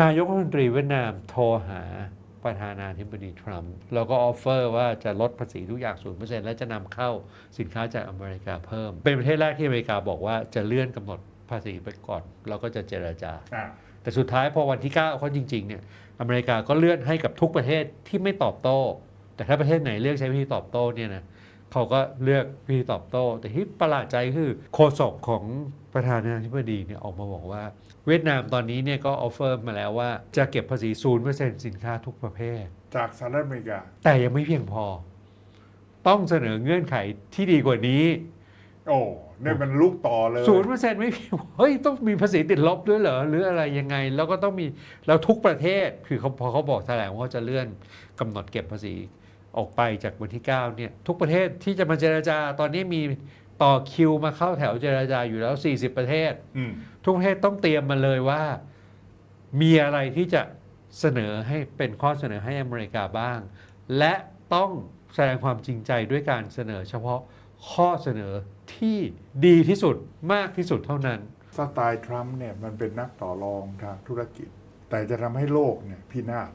นายกรัฐมนตรีเวียดนามโทรหาประธานาธิบดีทรัมป์แล้วก็ออฟเฟอร์ว่าจะลดภาษีทุกอย่าง0%และจะนำเข้าสินค้าจากอเมริกาเพิ่ม เป็นประเทศแรกที่อเมริกาบอกว่าจะเลื่อนกำหนดภาษีไปก่อน แล้วก็จะเจรจาอ่าแต่สุดท้ายพอวันที่9เขาจริงๆเนี่ยอเมริกาก็เลื่อนให้กับทุกประเทศที่ไม่ตอบโต้ แต่ถ้าประเทศไหนเลือกใช้วิธีตอบโต้เนี่ยนะ เขาก็เลือกวิธีตอบโต้ แต่ที่ประหลาดใจคือโฆษกของประธานาธิบดีเนี่ยออกมาบอกว่า เวียดนามตอนนี้เนี่ยก็ออฟเฟอร์มาแล้วว่าจะเก็บภาษี0%สินค้าทุกประเภท จากสหรัฐอเมริกา แต่ยังไม่เพียงพอ ต้องเสนอเงื่อนไขที่ดีกว่านี้ โอ้เนี่ยมันลูกต่อเลยศูนย์เปอร์เซ็นต์ไม่เพียงเฮ้ยต้องมีภาษีติดลบด้วยเหรอหรืออะไรยังไง แล้วก็ต้องมีแล้วทุกประเทศคือเขาพอเขาบอกแถลงว่าเขาจะเลื่อนกำหนดเก็บภาษี ออกไปจากวันที่9เนี่ยทุกประเทศที่จะมาเจราจาตอนนี้มีต่อคิวมาเข้าแถวเจราจาอยู่แล้ว 40 ประเทศอืมทุกประเทศต้องเตรียมมาเลยว่า มีอะไรที่จะเสนอให้เป็นข้อเสนอให้อเมริกาบ้าง และต้องแสดงความจริงใจด้วยการเสนอ เฉพาะข้อเสนอที่ดีที่สุดมากที่สุดเท่านั้น สไตล์ทรัมป์เนี่ยมันเป็นนักต่อรองทางธุรกิจ แต่จะทำให้โลกเนี่ยพินาศ